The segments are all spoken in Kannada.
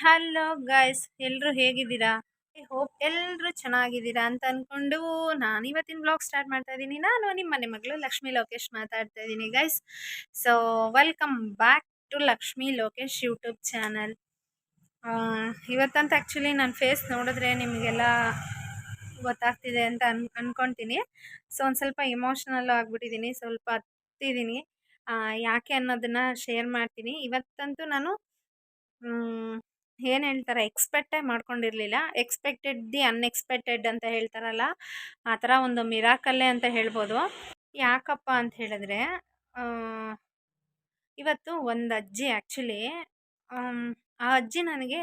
ಹಲೋ ಗೈಸ್ ಎಲ್ಲರೂ ಹೇಗಿದ್ದೀರಾ? ಐ ಹೋಪ್ ಎಲ್ಲರೂ ಚೆನ್ನಾಗಿದ್ದೀರಾ ಅಂತ ಅಂದ್ಕೊಂಡು ನಾನು ಇವತ್ತಿನ ಬ್ಲಾಗ್ ಸ್ಟಾರ್ಟ್ ಮಾಡ್ತಾ ಇದ್ದೀನಿ. ನಾನು ನಿಮ್ಮ ಮನೆ ಮಗಳು ಲಕ್ಷ್ಮೀ ಲೋಕೇಶ್ ಮಾತಾಡ್ತಾ ಇದ್ದೀನಿ guys. So welcome back to Lakshmi Lokesh YouTube channel ಇವತ್ತಂತ actually ನನ್ನ ಫೇಸ್ ನೋಡಿದ್ರೆ ನಿಮಗೆಲ್ಲ ಗೊತ್ತಾಗ್ತಿದೆ ಅಂತ ಅನ್, ಅನ್ಕೊತೀನಿ. ಸೊ ಒಂದು ಸ್ವಲ್ಪ ಇಮೋಷ್ನಲ್ ಆಗಿಬಿಟ್ಟಿದ್ದೀನಿ, ಸ್ವಲ್ಪ ಹತ್ತಿದ್ದೀನಿ. ಯಾಕೆ ಅನ್ನೋದನ್ನು ಶೇರ್ ಮಾಡ್ತೀನಿ. ಇವತ್ತಂತೂ ನಾನು ಏನು ಹೇಳ್ತಾರೆ? ಎಕ್ಸ್ಪೆಕ್ಟೇ ಮಾಡ್ಕೊಂಡಿರಲಿಲ್ಲ. ಎಕ್ಸ್ಪೆಕ್ಟೆಡ್ ದಿ ಅನ್ಎಕ್ಸ್ಪೆಕ್ಟೆಡ್ ಅಂತ ಹೇಳ್ತಾರಲ್ಲ, ಆ ಥರ ಒಂದು ಮಿರಾಕಲ್ಲೇ ಅಂತ ಹೇಳ್ಬೋದು. ಯಾಕಪ್ಪ ಅಂತ ಹೇಳಿದ್ರೆ ಇವತ್ತು ಒಂದು ಅಜ್ಜಿ ಆ್ಯಕ್ಚುಲಿ ಆ ಅಜ್ಜಿ ನನಗೆ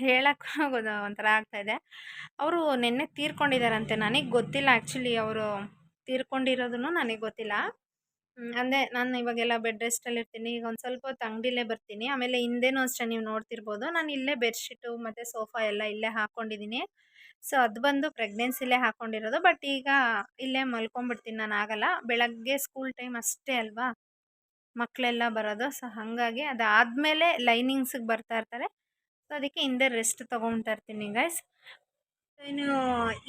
ಹೇಳೋಕ್ಕೂ ಒಂಥರ ಆಗ್ತಾಯಿದೆ ಅವರು ನಿನ್ನೆ ತೀರ್ಕೊಂಡಿದ್ದಾರಂತೆ. ನನಗೆ ಗೊತ್ತಿಲ್ಲ ಆ್ಯಕ್ಚುಲಿ ಅವರು ತೀರ್ಕೊಂಡಿರೋದನ್ನು ನನಗೆ ಗೊತ್ತಿಲ್ಲ. ಅಂದರೆ ನಾನು ಇವಾಗೆಲ್ಲ ಬೆಡ್ ರೆಸ್ಟಲ್ಲಿ ಇರ್ತೀನಿ, ಈಗ ಒಂದು ಸ್ವಲ್ಪ ಹೊತ್ತು ಅಂಗಡಿಲೇ ಬರ್ತೀನಿ, ಆಮೇಲೆ ಹಿಂದೆನೂ ಅಷ್ಟೇ ನೀವು ನೋಡ್ತಿರ್ಬೋದು. ನಾನು ಇಲ್ಲೇ ಬೆಡ್ಶೀಟು ಮತ್ತು ಸೋಫಾ ಎಲ್ಲ ಇಲ್ಲೇ ಹಾಕ್ಕೊಂಡಿದ್ದೀನಿ ಸೊ ಅದು ಬಂದು ಪ್ರೆಗ್ನೆನ್ಸಿಲೇ ಹಾಕ್ಕೊಂಡಿರೋದು ಬಟ್ ಈಗ ಇಲ್ಲೇ ಮಲ್ಕೊಂಬಿಡ್ತೀನಿ ನಾನು ಆಗಲ್ಲ. ಬೆಳಗ್ಗೆ ಸ್ಕೂಲ್ ಟೈಮ್ ಅಷ್ಟೇ ಅಲ್ವಾ? ಮಕ್ಕಳೆಲ್ಲ ಬರೋದು ಸೊ ಹಾಗಾಗಿ ಅದಾದಮೇಲೆ ಲೈನಿಂಗ್ಸಿಗೆ ಬರ್ತಾ ಇರ್ತಾರೆ. ಸೊ ಅದಕ್ಕೆ ಹಿಂದೆ ರೆಸ್ಟ್ ತೊಗೊಳ್ತಾ ಇರ್ತೀನಿ ಗೈಸ್ ಇನ್ನು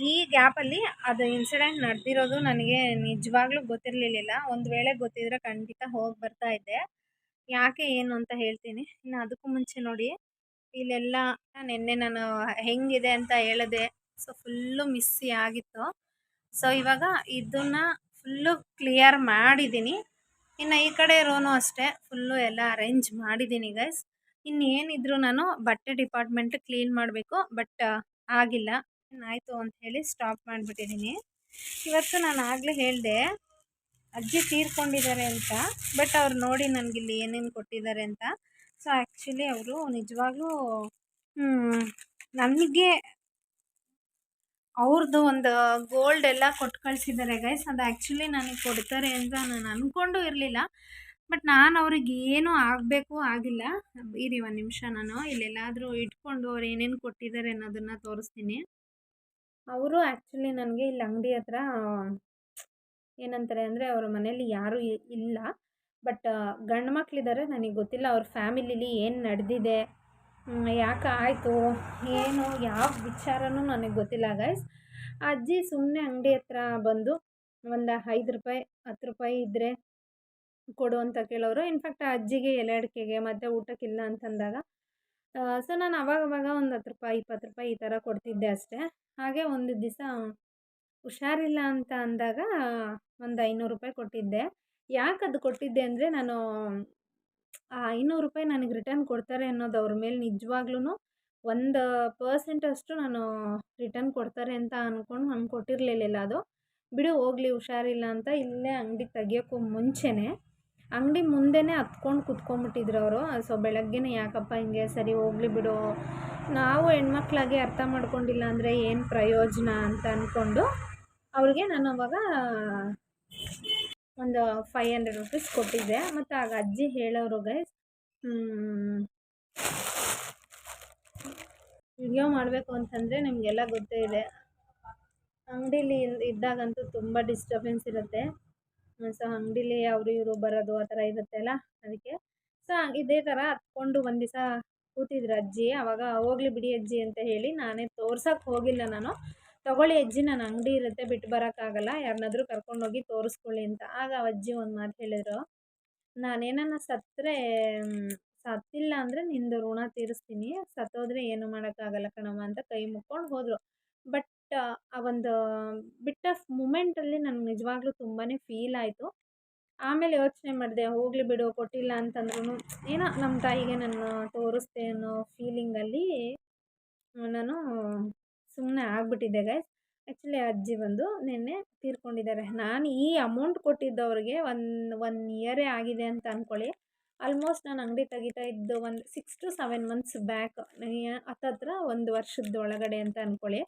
ಈ ಗ್ಯಾಪಲ್ಲಿ ಅದು ಇನ್ಸಿಡೆಂಟ್ ನಡೆದಿರೋದು ನನಗೆ ನಿಜವಾಗ್ಲೂ ಗೊತ್ತಿರಲಿಲ್ಲ ಒಂದು ವೇಳೆ ಗೊತ್ತಿದ್ರೆ ಖಂಡಿತ ಹೋಗಿ ಬರ್ತಾ ಇದ್ದೆ. ಯಾಕೆ ಏನು ಅಂತ ಹೇಳ್ತೀನಿ. ಇನ್ನು ಅದಕ್ಕೂ ಮುಂಚೆ ನೋಡಿ, ಇಲ್ಲೆಲ್ಲ ನಿನ್ನೆ ನಾನು ಹೆಂಗಿದೆ ಅಂತ ಹೇಳಿದೆ ಸೊ ಫುಲ್ಲು ಮಿಸ್ಸಿ ಆಗಿತ್ತು. ಸೊ ಇವಾಗ ಇದನ್ನು ಫುಲ್ಲು ಕ್ಲಿಯರ್ ಮಾಡಿದ್ದೀನಿ ಇನ್ನು ಈ ಕಡೆ ರೋನು ಅಷ್ಟೇ ಫುಲ್ಲು ಎಲ್ಲ ಅರೇಂಜ್ ಮಾಡಿದ್ದೀನಿ ಗೈಸ್ ಇನ್ನೇನಿದ್ರು ನಾನು ಬಟ್ಟೆ ಡಿಪಾರ್ಟ್ಮೆಂಟ್ ಕ್ಲೀನ್ ಮಾಡಬೇಕು ಬಟ್ ಆಗಿಲ್ಲ. ಆಯಿತು ಅಂತ ಹೇಳಿ ಸ್ಟಾಪ್ ಮಾಡಿಬಿಟ್ಟಿದ್ದೀನಿ. ಇವತ್ತು ನಾನು ಆಗಲೇ ಹೇಳಿದೆ, ಅಜ್ಜಿ ತೀರ್ಕೊಂಡಿದ್ದಾರೆ ಅಂತ ಬಟ್ ಅವ್ರು ನೋಡಿ ನನಗಿಲ್ಲಿ ಏನೇನು ಕೊಟ್ಟಿದ್ದಾರೆ ಅಂತ. ಸೊ ಆ್ಯಕ್ಚುಲಿ ಅವರು ನಿಜವಾಗ್ಲೂ ನನಗೆ ಅವ್ರದ್ದು ಒಂದು ಗೋಲ್ಡ್ ಎಲ್ಲ ಕೊಟ್ಟು ಕಳಿಸಿದ್ದಾರೆ ಗೈಸ್ ಅದು ಆ್ಯಕ್ಚುಲಿ ನನಗೆ ಕೊಡ್ತಾರೆ ಅಂತ ನಾನು ಅಂದ್ಕೊಂಡು ಇರಲಿಲ್ಲ ಬಟ್ ನಾನು ಅವ್ರಿಗೆ ಏನೂ ಆಗಬೇಕು ಆಗಿಲ್ಲ. ಇರಿ ಒಂದು ನಿಮಿಷ ನಾನು, ಇಲ್ಲೆಲ್ಲಾದರೂ ಇಟ್ಕೊಂಡು ಅವ್ರು ಏನೇನು ಕೊಟ್ಟಿದ್ದಾರೆ ಅನ್ನೋದನ್ನು ತೋರಿಸ್ತೀನಿ. ಅವರು ಆ್ಯಕ್ಚುಲಿ ನನಗೆ ಇಲ್ಲಿ ಅಂಗಡಿ ಹತ್ರ, ಏನಂತಾರೆ ಅಂದರೆ ಅವರ ಮನೇಲಿ ಯಾರೂ ಇಲ್ಲ. ಬಟ್ ಗಂಡು ಮಕ್ಕಳಿದ್ದಾರೆ ನನಗೆ ಗೊತ್ತಿಲ್ಲ. ಅವ್ರ ಫ್ಯಾಮಿಲಿಲಿ ಏನು ನಡೆದಿದೆ ಯಾಕೆ ಆಯಿತು, ಏನು, ಯಾವ ವಿಚಾರನೂ ನನಗೆ ಗೊತ್ತಿಲ್ಲ ಗೈಸ್ ಅಜ್ಜಿ ಸುಮ್ಮನೆ ಅಂಗಡಿ ಹತ್ರ ಬಂದು ಒಂದು ಐದು ರೂಪಾಯಿ, ಹತ್ತು ರೂಪಾಯಿ ಇದ್ದರೆ ಕೊಡು ಅಂತ ಕೇಳೋರು. ಇನ್ಫ್ಯಾಕ್ಟ್ ಆ ಅಜ್ಜಿಗೆ ಎಲೆ ಅಡಿಕೆಗೆ ಮತ್ತು ಊಟಕ್ಕಿಲ್ಲ ಅಂತಂದಾಗ ಸೊ ನಾನು ಅವಾಗವಾಗ ಒಂದು ಹತ್ತು ರೂಪಾಯಿ ಇಪ್ಪತ್ತು ರೂಪಾಯಿ ಈ ಥರ ಕೊಡ್ತಿದ್ದೆ ಅಷ್ಟೇ. ಹಾಗೆ ಒಂದು ದಿವಸ ಹುಷಾರಿಲ್ಲ ಅಂತ ಅಂದಾಗ ಒಂದು ಐನೂರು ರೂಪಾಯಿ ಕೊಟ್ಟಿದ್ದೆ. ಯಾಕೆ ಅದು ಕೊಟ್ಟಿದ್ದೆ ಅಂದರೆ ನಾನು ಆ ಐನೂರು ರೂಪಾಯಿ ನನಗೆ ರಿಟರ್ನ್ ಕೊಡ್ತಾರೆ ಅನ್ನೋದು ಅವ್ರ ಮೇಲೆ ನಿಜವಾಗ್ಲೂ ಒಂದು ಪರ್ಸೆಂಟ್ ಅಷ್ಟು ನಾನು ರಿಟರ್ನ್ ಕೊಡ್ತಾರೆ ಅಂತ ಅಂದ್ಕೊಂಡು ನಾನು ಕೊಟ್ಟಿರಲಿಲ್ಲ ಅದು. ಬಿಡು ಹೋಗಲಿ ಹುಷಾರಿಲ್ಲ ಅಂತ ಇಲ್ಲೇ ಅಂಗಡಿ ತೆಗಿಯೋಕ್ಕೂ ಮುಂಚೆನೇ ಅಂಗಡಿ ಮುಂದೆನೇ ಹತ್ಕೊಂಡು ಕುತ್ಕೊಂಡ್ಬಿಟ್ಟಿದ್ರು ಅವರು. ಸೊ ಬೆಳಗ್ಗೆನೇ ಯಾಕಪ್ಪ ಹಿಂಗೆ ಸರಿ ಹೋಗ್ಲಿ ಬಿಡು. ನಾವು ಹೆಣ್ಮಕ್ಳಾಗಿ ಅರ್ಥ ಮಾಡ್ಕೊಂಡಿಲ್ಲ ಅಂದರೆ ಏನು ಪ್ರಯೋಜನ ಅಂತ ಅಂದ್ಕೊಂಡು ಅವ್ರಿಗೆ ನಾನು ಅವಾಗ ಒಂದು ಫೈವ್ ಹಂಡ್ರೆಡ್ ರುಪೀಸ್ ಕೊಟ್ಟಿದ್ದೆ. ಮತ್ತು ಆಗ ಅಜ್ಜಿ ಹೇಳೋರು ಗೈಸ್ ವಿಡಿಯೋ ಮಾಡಬೇಕು ಅಂತಂದರೆ ನಿಮಗೆಲ್ಲ ಗೊತ್ತೇ ಇದೆ. ಅಂಗಡೀಲಿ ಇದ್ದಾಗಂತೂ ತುಂಬ ಡಿಸ್ಟರ್ಬೆನ್ಸ್ ಇರುತ್ತೆ. ಸೊ ಅಂಗಡಿಲಿ ಅವರು ಇವರು ಬರೋದು ಆ ಥರ ಇರುತ್ತೆ ಅಲ್ಲ ಅದಕ್ಕೆ. ಸೊ ಇದೇ ಥರ ಹತ್ಕೊಂಡು ಒಂದು ದಿವಸ ಕೂತಿದ್ರು ಅಜ್ಜಿ. ಆವಾಗ ಹೋಗ್ಲಿ ಬಿಡಿ ಅಜ್ಜಿ ಅಂತ ಹೇಳಿ ನಾನೇ ತೋರ್ಸೋಕ್ಕೆ ಹೋಗಿಲ್ಲ ನಾನು. ತೊಗೊಳ್ಳಿ ಅಜ್ಜಿ, ನಾನು ಅಂಗಡಿ ಇರುತ್ತೆ, ಬಿಟ್ಟು ಬರೋಕ್ಕಾಗಲ್ಲ ಯಾರನ್ನಾದ್ರೂ ಕರ್ಕೊಂಡೋಗಿ ತೋರಿಸ್ಕೊಳ್ಳಿ ಅಂತ. ಆಗ ಅಜ್ಜಿ ಒಂದು ಮಾತು ಹೇಳಿದರು. ನಾನೇನನ್ನ ಸತ್ತರೆ ಸತ್ತಿಲ್ಲ ಅಂದರೆ ನಿಂದು ಋಣ ತೀರಿಸ್ತೀನಿ. ಸತ್ತೋದ್ರೆ ಏನು ಮಾಡೋಕ್ಕಾಗಲ್ಲ ಕಣಮ್ಮ ಅಂತ ಕೈ ಮುಕ್ಕೊಂಡು ಹೋದರು. ಬಟ್ ಆ ಒಂದು ಬಿಟ್ಟ ಮೂಮೆಂಟಲ್ಲಿ ನನಗೆ ನಿಜವಾಗ್ಲೂ ತುಂಬಾ ಫೀಲ್ ಆಯಿತು. ಆಮೇಲೆ ಯೋಚನೆ ಮಾಡಿದೆ, ಹೋಗಲಿ ಬಿಡು, ಕೊಟ್ಟಿಲ್ಲ ಅಂತಂದ್ರೂ ಏನೋ ನಮ್ಮ ತಾಯಿಗೆ ನಾನು ತೋರಿಸ್ದೆ ಅನ್ನೋ ಫೀಲಿಂಗಲ್ಲಿ ನಾನು ಸುಮ್ಮನೆ ಆಗಿಬಿಟ್ಟಿದ್ದೆ ಗೈಸ್ ಆ್ಯಕ್ಚುಲಿ ಅಜ್ಜಿ ಬಂದು ನಿನ್ನೆ ತೀರ್ಕೊಂಡಿದ್ದಾರೆ. ನಾನು ಈ ಅಮೌಂಟ್ ಕೊಟ್ಟಿದ್ದವ್ರಿಗೆ ಒನ್ ಒನ್ ಇಯರೇ ಆಗಿದೆ ಅಂತ ಅಂದ್ಕೊಳ್ಳಿ ಆಲ್ಮೋಸ್ಟ್ ನಾನು ಅಂಗಡಿ ತೆಗಿತಾ ಇದ್ದು ಒಂದು six to seven months back ಹತ್ತತ್ರ ಒಂದು ವರ್ಷದ ಒಳಗಡೆ ಅಂತ ಅಂದ್ಕೊಳ್ಳಿ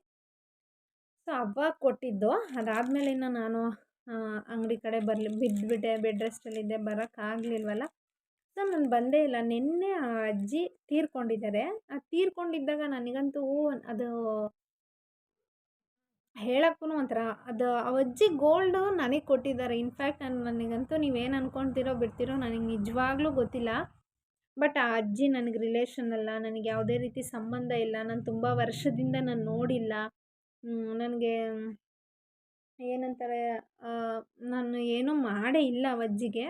ಸೊ, ಹಬ್ಬ ಕೊಟ್ಟಿದ್ದು. ಅದಾದಮೇಲಿಂದ ನಾನು ಅಂಗಡಿ ಕಡೆ ಬರಲಿ ಬಿದ್ದುಬಿಟ್ಟೆ ಬೆಡ್ ರೆಸ್ಟಲ್ಲಿದ್ದೆ ಬರೋಕ್ಕಾಗಲಿಲ್ವಲ್ಲ ಸೊ, ನಾನು ಬಂದೇ ಇಲ್ಲ. ನಿನ್ನೆ ಅಜ್ಜಿ ತೀರ್ಕೊಂಡಿದ್ದಾರೆ. ಆ ತೀರ್ಕೊಂಡಿದ್ದಾಗ ನನಗಂತೂ ಅದು ಹೇಳೋಕ್ಕೂ ಒಂಥರ, ಅದು ಆ ಅಜ್ಜಿ ಗೋಲ್ಡು ನನಗೆ ಕೊಟ್ಟಿದ್ದಾರೆ. ಇನ್ಫ್ಯಾಕ್ಟ್ ನಾನು ನನಗಂತೂ ನೀವೇನು ಅಂದ್ಕೊಳ್ತೀರೋ ಬಿಡ್ತೀರೋ ನನಗೆ ನಿಜವಾಗ್ಲೂ ಗೊತ್ತಿಲ್ಲ. ಬಟ್ ಆ ಅಜ್ಜಿ ನನಗೆ ರಿಲೇಷನ್ ಅಲ್ಲ, ನನಗೆ ಯಾವುದೇ ರೀತಿ ಸಂಬಂಧ ಇಲ್ಲ. ನಾನು ತುಂಬ ವರ್ಷದಿಂದ ನಾನು ನೋಡಿಲ್ಲ. ನನಗೆ ಏನಂತಾರೆ ನಾನು ಏನೂ ಮಾಡೇ ಇಲ್ಲ ಅಜ್ಜಿಗೆ.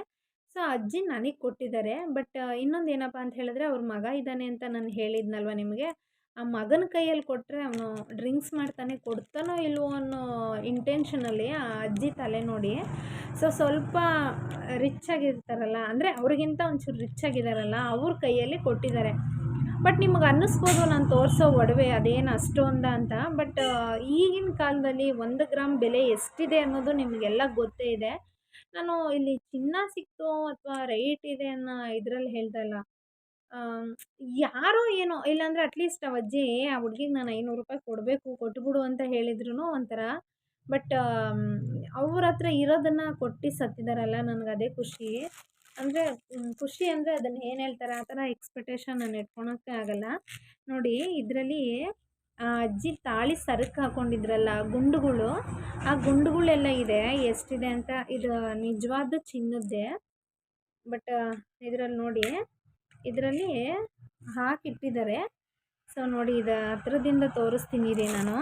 ಸೊ, ಅಜ್ಜಿ ನನಗೆ ಕೊಟ್ಟಿದ್ದಾರೆ. ಬಟ್ ಇನ್ನೊಂದು ಏನಪ್ಪ ಅಂತ ಹೇಳಿದ್ರೆ, ಅವ್ರ ಮಗ ಇದ್ದಾನೆ ಅಂತ ನಾನು ಹೇಳಿದ್ನಲ್ವ ನಿಮಗೆ? ಆ ಮಗನ ಕೈಯಲ್ಲಿ ಕೊಟ್ಟರೆ ಅವನು ಡ್ರಿಂಕ್ಸ್ ಮಾಡ್ತಾನೆ ಕೊಡ್ತಾನೋ ಇಲ್ವೋ ಅನ್ನೋ ಇಂಟೆನ್ಷನಲ್ಲಿ ಆ ಅಜ್ಜಿ ತಲೆ ನೋಡಿ. ಸೊ, ಸ್ವಲ್ಪ ರಿಚ್ ಆಗಿರ್ತಾರಲ್ಲ, ಅಂದರೆ ಅವ್ರಿಗಿಂತ ಒಂಚೂರು ರಿಚ್ ಆಗಿದ್ದಾರಲ್ಲ ಅವ್ರ ಕೈಯಲ್ಲಿ ಕೊಟ್ಟಿದ್ದಾರೆ. ಬಟ್ ನಿಮ್ಗೆ ಅನ್ನಿಸ್ಬೋದು ನಾನು ತೋರಿಸೋ ಒಡವೆ ಅದೇನು ಅಷ್ಟೊಂದ ಅಂತ. ಬಟ್ ಈಗಿನ ಕಾಲದಲ್ಲಿ ಒಂದು ಗ್ರಾಮ್ ಬೆಲೆ ಎಷ್ಟಿದೆ ಅನ್ನೋದು ನಿಮಗೆಲ್ಲ ಗೊತ್ತೇ ಇದೆ. ನಾನು ಇಲ್ಲಿ ಚಿನ್ನ ಸಿಕ್ತು ಅಥವಾ ರೈಟ್ ಇದೆ ಅನ್ನೋ ಇದರಲ್ಲಿ ಹೇಳ್ತಾ ಇಲ್ಲ. ಯಾರೋ ಏನೋ, ಇಲ್ಲಾಂದರೆ ಅಟ್ಲೀಸ್ಟ್ ಆ ಅಜ್ಜಿ, ಆ ಹುಡ್ಗಿಗೆ ನಾನು ಐನೂರು ರೂಪಾಯಿ ಕೊಡಬೇಕು, ಕೊಟ್ಬಿಡು ಅಂತ ಹೇಳಿದ್ರು ಒಂಥರ. ಬಟ್ ಅವ್ರ ಹತ್ರ ಇರೋದನ್ನು ಕೊಟ್ಟು ಸತ್ತಿದಾರಲ್ಲ ನನಗೆ ಅದೇ ಖುಷಿ. ಅಂದರೆ ಖುಷಿ ಅಂದರೆ ಅದನ್ನು ಏನು ಹೇಳ್ತಾರೆ, ಆ ಥರ ಎಕ್ಸ್ಪೆಕ್ಟೇಷನ್ ನಾನು ಇಟ್ಕೊಳಕ್ಕೆ ಆಗಲ್ಲ. ನೋಡಿ, ಇದರಲ್ಲಿ ಅಜ್ಜಿ ತಾಳಿ ಸರಕ್ಕೆ ಹಾಕ್ಕೊಂಡಿದ್ರಲ್ಲ ಗುಂಡುಗಳು, ಆ ಗುಂಡುಗಳೆಲ್ಲ ಇದೆ, ಎಷ್ಟಿದೆ ಅಂತ ಇದು ನಿಜವಾದ ಚಿನ್ನದ್ದೇ. ಬಟ್, ಇದರಲ್ಲಿ ನೋಡಿ, ಇದರಲ್ಲಿ ಹಾಕಿಟ್ಟಿದ್ದಾರೆ. ಸೊ, ನೋಡಿ, ಇದು ಹತ್ರದಿಂದ ತೋರಿಸ್ತೀನಿ ರೀ ನಾನು.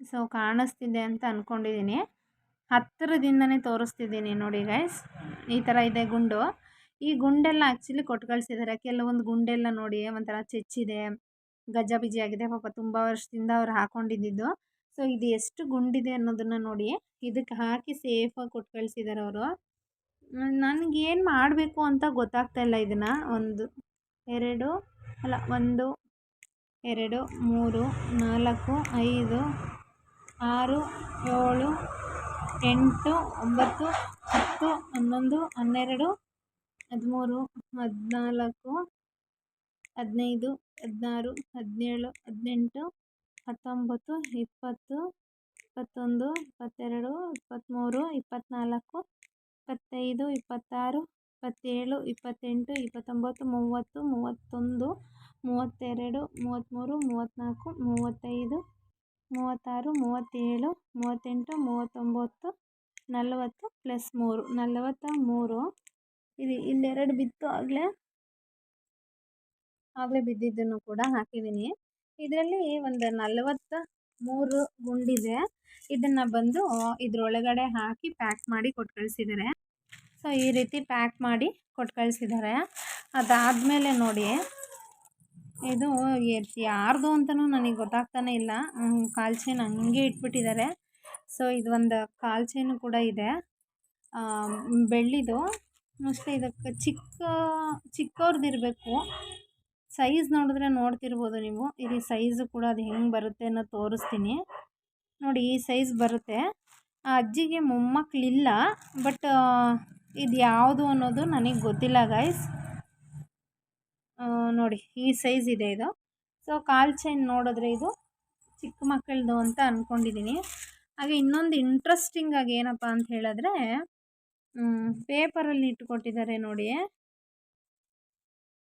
ಸೊ, ಕಾಣಿಸ್ತಿದೆ ಅಂತ ಅಂದ್ಕೊಂಡಿದ್ದೀನಿ ಹತ್ತಿರದಿಂದನೇ ತೋರಿಸ್ತಿದ್ದೀನಿ ನೋಡಿ ಗೈಸ್ ಈ ಥರ ಇದೆ ಗುಂಡು. ಈ ಗುಂಡೆಲ್ಲ ಆ್ಯಕ್ಚುಲಿ ಕೊಟ್ಟು ಕಳಿಸಿದ್ದಾರೆ ಕೆಲವೊಂದು ಗುಂಡೆಲ್ಲ ನೋಡಿ ಒಂಥರ ಚೆಚ್ಚಿದೆ ಗಜ್ಜಾಬಿಜಿ ಆಗಿದೆ. ಪಾಪ ತುಂಬ ವರ್ಷದಿಂದ ಅವ್ರು ಹಾಕೊಂಡಿದ್ದು ಸೊ ಇದು ಎಷ್ಟು ಗುಂಡಿದೆ ಅನ್ನೋದನ್ನು ನೋಡಿ ಇದಕ್ಕೆ ಹಾಕಿ ಸೇಫಾಗಿ ಕೊಟ್ಟು ಕಳಿಸಿದ್ದಾರೆ ಅವರು. ನನಗೇನು ಮಾಡಬೇಕು ಅಂತ ಗೊತ್ತಾಗ್ತಾ ಇಲ್ಲ ಇದನ್ನು. ಒಂದು, ಎರಡು, ಅಲ್ಲ, ಒಂದು, ಎರಡು, ಮೂರು, ನಾಲ್ಕು, ಐದು, ಆರು, ಏಳು ಎಂಟು, ಒಂಬತ್ತು, ಹತ್ತು, ಹನ್ನೊಂದು, ಹನ್ನೆರಡು, ಹದಿಮೂರು, ಹದಿನಾಲ್ಕು, ಹದಿನೈದು, ಹದಿನಾರು, ಹದಿನೇಳು, ಹದಿನೆಂಟು, ಹತ್ತೊಂಬತ್ತು, ಇಪ್ಪತ್ತು, ಇಪ್ಪತ್ತೊಂದು, ಇಪ್ಪತ್ತೆರಡು, ಇಪ್ಪತ್ತ್ಮೂರು, ಇಪ್ಪತ್ತ್ನಾಲ್ಕು, ಇಪ್ಪತ್ತೈದು, ಇಪ್ಪತ್ತಾರು, ಇಪ್ಪತ್ತೇಳು, ಇಪ್ಪತ್ತೆಂಟು, ಇಪ್ಪತ್ತೊಂಬತ್ತು, ಮೂವತ್ತು, ಮೂವತ್ತೊಂದು, ಮೂವತ್ತೆರಡು, ಮೂವತ್ತ್ಮೂರು, ಮೂವತ್ತ್ನಾಲ್ಕು, ಮೂವತ್ತೈದು ಮೂವತ್ತಾರು, ಮೂವತ್ತೇಳು, ಮೂವತ್ತೆಂಟು, ಮೂವತ್ತೊಂಬತ್ತು, ನಲವತ್ತು ಪ್ಲಸ್ ಮೂರು. ನಲವತ್ತ ಮೂರು. ಇದು ಇಲ್ಲೆರಡು ಬಿತ್ತು ಆಗಲೇ? ಆಗಲೇ ಬಿದ್ದಿದ್ದನ್ನು ಕೂಡ ಹಾಕಿದ್ದೀನಿ. ಇದರಲ್ಲಿ ಒಂದು ನಲವತ್ತ ಮೂರು ಗುಂಡಿದೆ. ಇದನ್ನು ಬಂದು ಇದರೊಳಗಡೆ ಹಾಕಿ ಪ್ಯಾಕ್ ಮಾಡಿ ಕೊಟ್ಟು ಕಳಿಸಿದ್ದಾರೆ ಸೊ ಈ ರೀತಿ ಪ್ಯಾಕ್ ಮಾಡಿ ಕೊಟ್ಟು ಕಳಿಸಿದ್ದಾರೆ ಅದಾದಮೇಲೆ ನೋಡಿ. ಇದು ಯಾರ್ದು ಅಂತಲೂ ನನಗೆ ಗೊತ್ತಾಗ್ತಾನೆ ಇಲ್ಲ. ಕಾಲ್ ಚೈನ್ ಹಂಗೆ ಇಟ್ಬಿಟ್ಟಿದ್ದಾರೆ ಸೊ ಇದು ಒಂದು ಕಾಲ್ ಚೈನು ಕೂಡ ಇದೆ. ಬೆಳ್ಳಿದು. ಮೋಸ್ಟ್ಲಿ ಇದಕ್ಕೆ ಚಿಕ್ಕ ಚಿಕ್ಕವ್ರದ್ದು ಇರಬೇಕು ಸೈಜ್ ನೋಡಿದ್ರೆ ನೋಡ್ತಿರ್ಬೋದು ನೀವು. ಇಲ್ಲಿ ಸೈಜು ಕೂಡ ಅದು ಹೆಂಗೆ ಬರುತ್ತೆ ಅನ್ನೋದು ತೋರಿಸ್ತೀನಿ. ನೋಡಿ, ಈ ಸೈಜ್ ಬರುತ್ತೆ. ಆ ಅಜ್ಜಿಗೆ ಮೊಮ್ಮಕ್ಕಳಿಲ್ಲ ಬಟ್ ಇದು ಯಾವುದು ಅನ್ನೋದು ನನಗೆ ಗೊತ್ತಿಲ್ಲ ಗೈಸ್ ನೋಡಿ, ಈ ಸೈಜ್ ಇದೆ ಇದು. ಸೊ ಕಾಲ್ ಚೈನ್ ನೋಡಿದ್ರೆ ಇದು ಚಿಕ್ಕ ಮಕ್ಕಳದು ಅಂತ ಅಂದ್ಕೊಂಡಿದ್ದೀನಿ ಹಾಗೆ ಇನ್ನೊಂದು ಇಂಟ್ರೆಸ್ಟಿಂಗ್ ಆಗಿ ಏನಪ್ಪ ಅಂತ ಹೇಳಿದ್ರೆ ಪೇಪರಲ್ಲಿ ಇಟ್ಕೊಟ್ಟಿದ್ದಾರೆ ನೋಡಿ.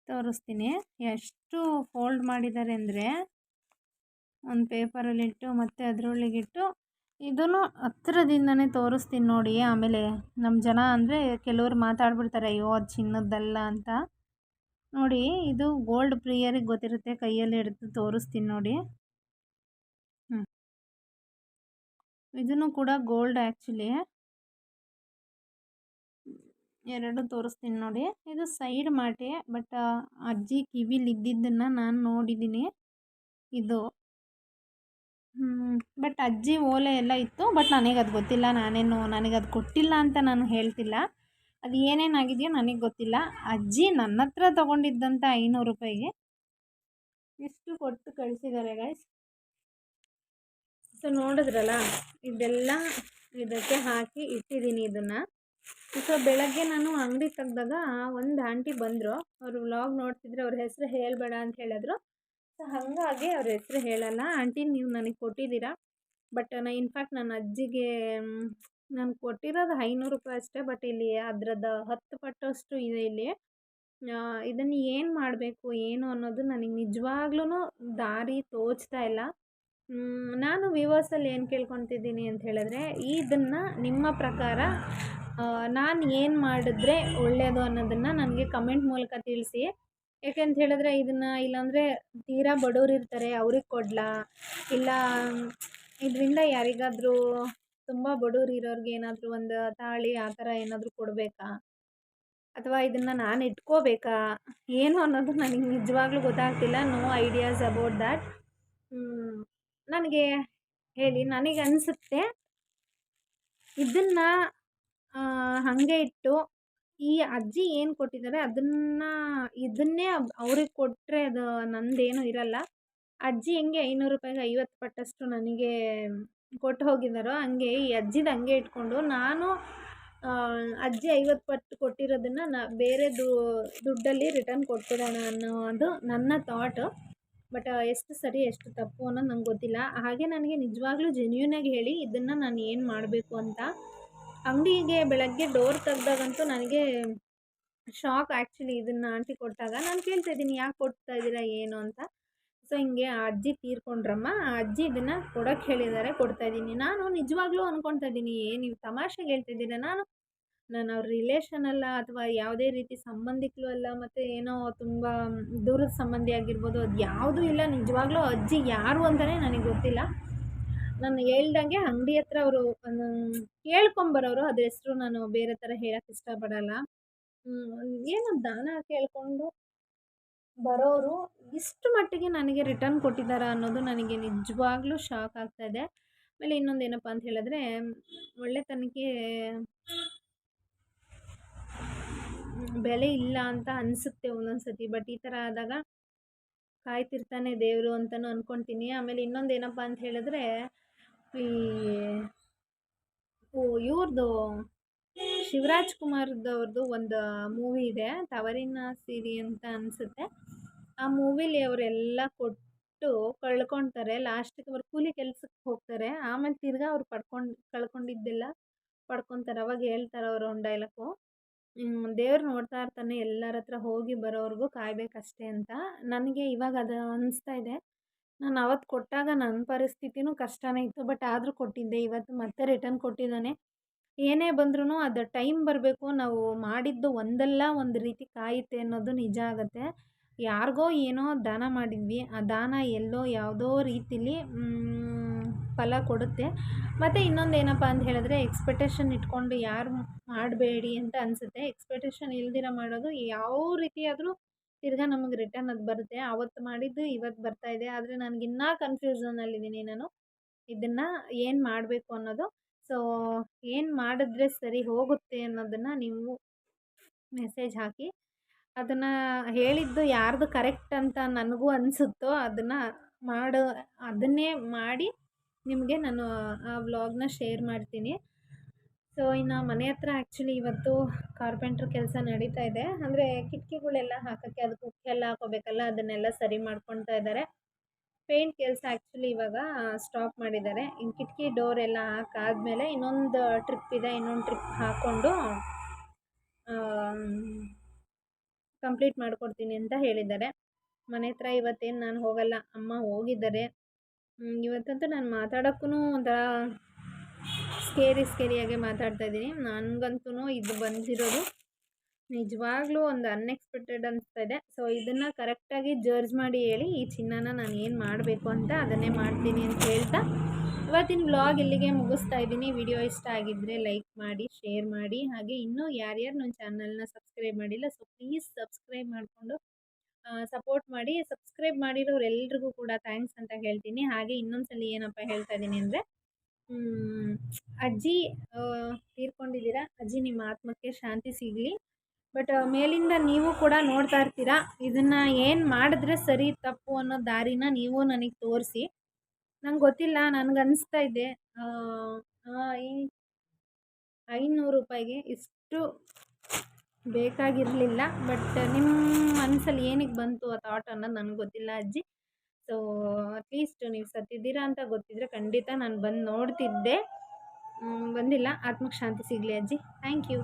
ತೋರಿಸ್ತೀನಿ. ಎಷ್ಟು ಫೋಲ್ಡ್ ಮಾಡಿದ್ದಾರೆ ಅಂದರೆ, ಒಂದು ಪೇಪರಲ್ಲಿಟ್ಟು ಮತ್ತು ಅದರೊಳಗಿಟ್ಟು ಇದನ್ನು ಹತ್ತಿರದಿಂದನೇ ತೋರಿಸ್ತೀನಿ ನೋಡಿ. ಆಮೇಲೆ ನಮ್ಮ ಜನ ಅಂದರೆ ಕೆಲವರು ಮಾತಾಡ್ಬಿಡ್ತಾರೆ, ಅಯ್ಯೋ, ಅದು ಚಿನ್ನದ್ದಲ್ಲ ಅಂತ. ನೋಡಿ, ಇದು ಗೋಲ್ಡ್ ಪ್ರಿಯರಿಗೆ ಗೊತ್ತಿರುತ್ತೆ. ಕೈಯಲ್ಲಿ ಹಿಡಿದು ತೋರಿಸ್ತೀನಿ ನೋಡಿ. ಹ್ಞೂ ಇದನ್ನು ಕೂಡ ಗೋಲ್ಡ್ ಆ್ಯಕ್ಚುಲಿ ಎರಡು ತೋರಿಸ್ತೀನಿ ನೋಡಿ. ಇದು ಸೈಡ್ ಮಾಟೆ, ಬಟ್ ಅಜ್ಜಿ ಕಿವಿಲಿ ಇದ್ದಿದ್ದನ್ನು ನಾನು ನೋಡಿದ್ದೀನಿ ಇದು. ಬಟ್ ಅಜ್ಜಿ ಓಲೆ ಎಲ್ಲ ಇತ್ತು, ಬಟ್ ನನಗೆ ಅದು ಗೊತ್ತಿಲ್ಲ. ನಾನೇನು ನನಗೆ ಅದು ಕೊಟ್ಟಿಲ್ಲ ಅಂತ ನಾನು ಹೇಳ್ತಿಲ್ಲ. ಅದು ಏನೇನಾಗಿದೆಯೋ ನನಗೆ ಗೊತ್ತಿಲ್ಲ. ಅಜ್ಜಿ ನನ್ನ ಹತ್ರ ತೊಗೊಂಡಿದ್ದಂಥ ಐನೂರು ರೂಪಾಯಿಗೆ ಇಷ್ಟು ಕೊಟ್ಟು ಕಳಿಸಿದ್ದಾರೆ ಗೈಸ್ ಸೊ ನೋಡಿದ್ರಲ್ಲ, ಇದೆಲ್ಲ ಇದಕ್ಕೆ ಹಾಕಿ ಇಟ್ಟಿದ್ದೀನಿ ಇದನ್ನು. ಸೊ ಬೆಳಗ್ಗೆ ನಾನು ಅಂಗಡಿ ತೆಗ್ದಾಗ ಒಂದು ಆಂಟಿ ಬಂದರು. ಅವರು ವ್ಲಾಗ್ ನೋಡ್ತಿದ್ರೆ, ಅವ್ರ ಹೆಸರು ಹೇಳಬೇಡ ಅಂತ ಹೇಳಿದ್ರು. ಸೊ ಹಾಗಾಗಿ ಅವ್ರ ಹೆಸರು ಹೇಳಲ್ಲ. ಆಂಟಿ, ನೀವು ನನಗೆ ಕೊಟ್ಟಿದ್ದೀರಾ? ಬಟ್ ನಾ ಇನ್ಫ್ಯಾಕ್ಟ್ ನನ್ನ ಅಜ್ಜಿಗೆ ನಾನು ಕೊಟ್ಟಿರೋದು ಐನೂರು ರೂಪಾಯಿ ಅಷ್ಟೇ ಬಟ್ ಇಲ್ಲಿ ಅದರದ್ದು ಹತ್ತು ಪಟ್ಟಷ್ಟು ಇದೆ ಇಲ್ಲಿ. ಇದನ್ನು ಏನು ಮಾಡಬೇಕು, ಏನು ಅನ್ನೋದು ನನಗೆ ನಿಜವಾಗ್ಲೂ ದಾರಿ ತೋಚ್ತಾ ಇಲ್ಲ. ನಾನು ವಿವರ್ಸಲ್ಲಿ ಏನು ಕೇಳ್ಕೊತಿದ್ದೀನಿ ಅಂತ ಹೇಳಿದ್ರೆ, ಇದನ್ನು ನಿಮ್ಮ ಪ್ರಕಾರ ನಾನು ಏನು ಮಾಡಿದ್ರೆ ಒಳ್ಳೆಯದು ಅನ್ನೋದನ್ನು ನನಗೆ ಕಮೆಂಟ್ ಮೂಲಕ ತಿಳಿಸಿ. ಯಾಕೆಂತ ಹೇಳಿದ್ರೆ, ಇದನ್ನು ಇಲ್ಲಾಂದರೆ ತೀರಾ ಬಡವ್ರು ಇರ್ತಾರೆ, ಅವ್ರಿಗೆ ಕೊಡಲಾ? ಇಲ್ಲ, ಇದರಿಂದ ಯಾರಿಗಾದರೂ ತುಂಬ ಬಡವ್ರು ಇರೋರ್ಗೆ ಏನಾದರೂ ಒಂದು ತಾಳಿ ಆ ಥರ ಏನಾದರೂ ಕೊಡಬೇಕಾ? ಅಥವಾ ಇದನ್ನು ನಾನು ಇಟ್ಕೋಬೇಕಾ? ಏನು ಅನ್ನೋದು ನನಗೆ ನಿಜವಾಗ್ಲೂ ಗೊತ್ತಾಗ್ತಿಲ್ಲ. ನೋ ಐಡಿಯಾಸ್ ಅಬೌಟ್ ದ್ಯಾಟ್ ನನಗೆ ಹೇಳಿ. ನನಗೆ ಅನಿಸುತ್ತೆ ಇದನ್ನು ಹಾಗೆ ಇಟ್ಟು ಈ ಅಜ್ಜಿ ಏನು ಕೊಟ್ಟಿದ್ದಾರೆ ಅದನ್ನು, ಇದನ್ನೇ ಅವ್ರಿಗೆ ಕೊಟ್ಟರೆ ಅದು ನಂದೇನು ಇರಲ್ಲ. ಅಜ್ಜಿ ಹೆಂಗೆ ಐನೂರು ರೂಪಾಯಿಗೆ ಐವತ್ತು ಪಟ್ಟಷ್ಟು ನನಗೆ ಕೊಟ್ಟು ಹೋಗಿದ್ದಾರೋ ಹಂಗೆ ಈ ಅಜ್ಜಿದು ಹಂಗೆ ಇಟ್ಕೊಂಡು ನಾನು ಅಜ್ಜಿ ಐವತ್ತು ಪಟ್ಟು ಕೊಟ್ಟಿರೋದನ್ನು ನಾ ಬೇರೆ ದುಡ್ಡಲ್ಲಿ ರಿಟರ್ನ್ ಕೊಟ್ಬಿಡೋಣ ಅನ್ನೋದು ನನ್ನ ಥಾಟು ಬಟ್ ಎಷ್ಟು ಸರಿ, ಎಷ್ಟು ತಪ್ಪು ಅನ್ನೋದು ನಂಗೆ ಗೊತ್ತಿಲ್ಲ. ಹಾಗೆ ನನಗೆ ನಿಜವಾಗ್ಲೂ ಜೆನ್ಯೂನಾಗಿ ಹೇಳಿ, ಇದನ್ನು ನಾನು ಏನು ಮಾಡಬೇಕು ಅಂತ. ಅಂಗಡಿಗೆ ಬೆಳಗ್ಗೆ ಡೋರ್ ತೆಗ್ದಾಗಂತೂ ನನಗೆ ಶಾಕ್ ಆ್ಯಕ್ಚುಲಿ ಇದನ್ನು ಆಂಟಿ ಕೊಟ್ಟಾಗ. ನಾನು ಕೇಳ್ತಾ ಇದ್ದೀನಿ, ಯಾಕೆ ಕೊಡ್ತಾ ಇದ್ದೀರಾ, ಏನು ಅಂತ. ಸೊ ಹಿಂಗೆ ಅಜ್ಜಿ ತೀರ್ಕೊಂಡ್ರಮ್ಮ, ಆ ಅಜ್ಜಿ ಇದನ್ನು ಕೊಡೋಕ್ಕೆ ಹೇಳಿದ್ದಾರೆ ಕೊಡ್ತಾಯಿದ್ದೀನಿ ನಾನು ನಿಜವಾಗ್ಲೂ ಅಂದ್ಕೊಳ್ತಾ ಇದ್ದೀನಿ ನೀವು ತಮಾಷೆಗೆ ಹೇಳ್ತಿದ್ದೀರ ನಾನು ನಾನು ಅವ್ರ ರಿಲೇಷನ್ ಅಲ್ಲ ಅಥವಾ ಯಾವುದೇ ರೀತಿ ಸಂಬಂಧಿಕರು ಅಲ್ಲ, ಮತ್ತು ಏನೋ ತುಂಬ ದೂರದ ಸಂಬಂಧಿ ಆಗಿರ್ಬೋದು, ಅದು ಯಾವುದೂ ಇಲ್ಲ. ನಿಜವಾಗ್ಲೂ ಅಜ್ಜಿ ಯಾರು ಅಂತಲೇ ನನಗೆ ಗೊತ್ತಿಲ್ಲ. ನಾನು ಹೇಳ್ದಂಗೆ ಅಂಗಡಿ ಹತ್ರ ಅವರು ಕೇಳ್ಕೊಂಬರೋರು. ಅದ್ರ ಹೆಸರು ನಾನು ಬೇರೆ ಥರ ಹೇಳಕ್ಕೆ ಇಷ್ಟಪಡಲ್ಲ. ಏನೋ ದಾನ ಕೇಳಿಕೊಂಡು ಬರೋರು ಇಷ್ಟು ಮಟ್ಟಿಗೆ ನನಗೆ ರಿಟರ್ನ್ ಕೊಟ್ಟಿದ್ದಾರೆ ಅನ್ನೋದು ನನಗೆ ನಿಜವಾಗ್ಲೂ ಶಾಕ್ ಇದೆ. ಆಮೇಲೆ ಇನ್ನೊಂದು ಏನಪ್ಪ ಅಂತ ಹೇಳಿದ್ರೆ ಒಳ್ಳೆತನಕ್ಕೆ ಬೆಲೆ ಇಲ್ಲ ಅಂತ ಅನಿಸುತ್ತೆ ಒಂದೊಂದು ಸತಿ ಬಟ್ ಈ ಥರ ಆದಾಗ ಕಾಯ್ತಿರ್ತಾನೆ ದೇವರು ಅಂತಲೂ ಅಂದ್ಕೊತೀನಿ ಆಮೇಲೆ ಇನ್ನೊಂದು ಏನಪ್ಪ ಅಂತ ಹೇಳಿದ್ರೆ, ಈ ಇವ್ರದ್ದು ಶಿವರಾಜ್ ಕುಮಾರ್ದವ್ರದ್ದು ಒಂದು ಮೂವಿ ಇದೆ. ತವರಿನ ಸಿರಿ ಅಂತ ಅನಿಸುತ್ತೆ. ಆ ಮೂವಿಲಿ ಅವರೆಲ್ಲ ಕೊಟ್ಟು ಕಳ್ಕೊತಾರೆ. ಲಾಸ್ಟಿಗೆ ಅವ್ರು ಕೂಲಿ ಕೆಲಸಕ್ಕೆ ಹೋಗ್ತಾರೆ. ಆಮೇಲೆ ತಿರ್ಗಾ ಅವ್ರು ಪಡ್ಕೊಂಡು, ಕಳ್ಕೊಂಡಿದ್ದೆಲ್ಲ ಪಡ್ಕೊತಾರೆ. ಅವಾಗ ಹೇಳ್ತಾರೆ ಅವರು ಒಂದು ಡೈಲಾಗು ದೇವ್ರು ನೋಡ್ತಾ ಇರ್ತಾನೆ. ಎಲ್ಲರ ಹತ್ರ ಹೋಗಿ ಬರೋವರೆಗೂ ಕಾಯಬೇಕಷ್ಟೇ ಅಂತ. ನನಗೆ ಇವಾಗ ಅದು ಅನಿಸ್ತಾ ಇದೆ. ನಾನು ಅವತ್ತು ಕೊಟ್ಟಾಗ ನನ್ನ ಪರಿಸ್ಥಿತಿನೂ ಕಷ್ಟನೇ ಇತ್ತು. ಬಟ್ ಆದರೂ ಕೊಟ್ಟಿದ್ದೆ. ಇವತ್ತು ಮತ್ತೆ ರಿಟರ್ನ್ ಕೊಟ್ಟಿದ್ದಾನೆ. ಏನೇ ಬಂದ್ರೂ ಅದು ಟೈಮ್ ಬರಬೇಕು, ನಾವು ಮಾಡಿದ್ದು ಒಂದಲ್ಲ ಒಂದು ರೀತಿ ಕಾಯುತ್ತೆ ಅನ್ನೋದು ನಿಜ ಆಗುತ್ತೆ. ಯಾರಿಗೋ ಏನೋ ದಾನ ಮಾಡಿದ್ವಿ, ಆ ದಾನ ಎಲ್ಲೋ ಯಾವುದೋ ರೀತಿಲಿ ಫಲ ಕೊಡುತ್ತೆ. ಮತ್ತು ಇನ್ನೊಂದು ಏನಪ್ಪ ಅಂತ ಹೇಳಿದ್ರೆ ಎಕ್ಸ್ಪೆಕ್ಟೇಷನ್ ಇಟ್ಕೊಂಡು ಯಾರು ಮಾಡಬೇಡಿ ಅಂತ ಅನಿಸುತ್ತೆ. ಎಕ್ಸ್ಪೆಕ್ಟೇಷನ್ ಇಲ್ದಿರ ಮಾಡೋದು ಯಾವ ರೀತಿಯಾದರೂ ತಿರ್ಗಾ ನಮಗೆ ರಿಟರ್ನ್ ಅದು ಬರುತ್ತೆ. ಆವತ್ತು ಮಾಡಿದ್ದು ಇವತ್ತು ಬರ್ತಾ ಇದೆ. ಆದರೆ ನನಗಿನ್ನೂ ಕನ್ಫ್ಯೂಸನಲ್ಲಿದ್ದೀನಿ ನಾನು. ಇದನ್ನು ಏನು ಮಾಡಬೇಕು ಅನ್ನೋದು ಸೊ, ಏನು ಮಾಡಿದ್ರೆ ಸರಿ ಹೋಗುತ್ತೆ ಅನ್ನೋದನ್ನು ನೀವು ಮೆಸೇಜ್ ಹಾಕಿ, ಅದನ್ನು ಹೇಳಿದ್ದು ಯಾರ್ದು ಕರೆಕ್ಟ್ ಅಂತ ನನಗೂ ಅನಿಸುತ್ತೋ ಅದನ್ನು ಮಾಡೋ, ಅದನ್ನೇ ಮಾಡಿ ನಿಮಗೆ ನಾನು ಆ ವ್ಲಾಗ್ನ ಶೇರ್ ಮಾಡ್ತೀನಿ. ಸೊ, ಇನ್ನು ಮನೆ ಹತ್ರ ಆ್ಯಕ್ಚುಲಿ ಇವತ್ತು ಕಾರ್ಪೆಂಟ್ರ್ ಕೆಲಸ ನಡೀತಾ ಇದೆ. ಅಂದರೆ ಕಿಟಕಿಗಳೆಲ್ಲ ಹಾಕೋಕ್ಕೆ, ಅದಕ್ಕೆ ಉಕ್ಕೆಲ್ಲ ಹಾಕೋಬೇಕಲ್ಲ, ಅದನ್ನೆಲ್ಲ ಸರಿ ಮಾಡ್ಕೊತಾ ಇದ್ದಾರೆ. ಪೇಂಟ್ ಕೆಲಸ ಆ್ಯಕ್ಚುಲಿ ಇವಾಗ ಸ್ಟಾಪ್ ಮಾಡಿದ್ದಾರೆ. ಇನ್ನು ಕಿಟಕಿ ಡೋರ್ ಎಲ್ಲ ಹಾಕಾದ್ಮೇಲೆ ಇನ್ನೊಂದು ಟ್ರಿಪ್ ಇದೆ, ಇನ್ನೊಂದು ಟ್ರಿಪ್ ಹಾಕ್ಕೊಂಡು ಕಂಪ್ಲೀಟ್ ಮಾಡಿಕೊಡ್ತೀನಿ ಅಂತ ಹೇಳಿದ್ದಾರೆ. ಮನೆ ಹತ್ರ ಇವತ್ತೇನು ನಾನು ಹೋಗಲ್ಲ, ಅಮ್ಮ ಹೋಗಿದ್ದಾರೆ. ಇವತ್ತಂತೂ ನಾನು ಮಾತಾಡೋಕ್ಕೂ ಒಂಥರ ಸ್ಕೇರಿ ಸ್ಕೇರಿಯಾಗೆ ಮಾತಾಡ್ತಾ ಇದ್ದೀನಿ. ನನಗಂತೂ ಇದು ಬಂದಿರೋದು ನಿಜವಾಗ್ಲೂ ಒಂದು ಅನ್ಎಕ್ಸ್ಪೆಕ್ಟೆಡ್ ಅನಿಸ್ತಾ ಇದೆ. ಸೊ ಇದನ್ನು ಕರೆಕ್ಟಾಗಿ ಜರ್ಜ್ ಮಾಡಿ ಹೇಳಿ, ಈ ಚಿನ್ನನ ನಾನು ಏನು ಮಾಡಬೇಕು ಅಂತ ಅದನ್ನೇ ಮಾಡ್ತೀನಿ ಅಂತ ಹೇಳ್ತಾ, ಇವತ್ತಿನ ವ್ಲಾಗ್ ಇಲ್ಲಿಗೆ ಮುಗಿಸ್ತಾ ಇದ್ದೀನಿ. ವಿಡಿಯೋ ಇಷ್ಟ ಆಗಿದ್ದರೆ ಲೈಕ್ ಮಾಡಿ ಶೇರ್ ಮಾಡಿ. ಹಾಗೆ ಇನ್ನೂ ಯಾರ್ಯಾರು ನನ್ನ ಚಾನಲ್ನ ಸಬ್ಸ್ಕ್ರೈಬ್ ಮಾಡಿಲ್ಲ ಸೊ ಪ್ಲೀಸ್ ಸಬ್ಸ್ಕ್ರೈಬ್ ಮಾಡಿಕೊಂಡು ಸಪೋರ್ಟ್ ಮಾಡಿ. ಸಬ್ಸ್ಕ್ರೈಬ್ ಮಾಡಿರೋರೆಲ್ರಿಗೂ ಕೂಡ ಥ್ಯಾಂಕ್ಸ್ ಅಂತ ಹೇಳ್ತೀನಿ. ಹಾಗೆ ಇನ್ನೊಂದ್ಸಲಿ ಏನಪ್ಪ ಹೇಳ್ತಾ ಇದ್ದೀನಿ ಅಂದರೆ ಅಜ್ಜಿ ತೀರ್ಕೊಂಡಿದ್ದೀರಾ? ಅಜ್ಜಿ, ನಿಮ್ಮ ಆತ್ಮಕ್ಕೆ ಶಾಂತಿ ಸಿಗಲಿ. ಬಟ್ ಮೇಲಿಂದ ನೀವು ಕೂಡ ನೋಡ್ತಾ ಇರ್ತೀರಾ? ಇದನ್ನು ಏನು ಮಾಡಿದ್ರೆ ಸರಿ, ತಪ್ಪು ಅನ್ನೋ ದಾರಿನ ನೀವು ನನಗೆ ತೋರಿಸಿ. ನಂಗೆ ಗೊತ್ತಿಲ್ಲ, ನನಗೆ ಅನಿಸ್ತಾ ಇದೆ. ಐನೂರು ರೂಪಾಯಿಗೆ ಇಷ್ಟು ಬೇಕಾಗಿರಲಿಲ್ಲ. ಬಟ್ ನಿಮ್ಮ ಮನಸ್ಸಲ್ಲಿ ಏನಕ್ಕೆ ಬಂತು ಆ ಥಾಟ್ ಅನ್ನೋದು ನನಗೆ ಗೊತ್ತಿಲ್ಲ ಅಜ್ಜಿ. ಸೊ ಅಟ್ಲೀಸ್ಟ್ ನೀವು ಸತ್ತಿದ್ದೀರಾ ಅಂತ ಗೊತ್ತಿದ್ರೆ ಖಂಡಿತ ನಾನು ಬಂದು ನೋಡ್ತಿದ್ದೆ. ಬಂದಿಲ್ಲ. ಆತ್ಮಕ್ಕೆ ಶಾಂತಿ ಸಿಗಲಿ ಅಜ್ಜಿ. Thank you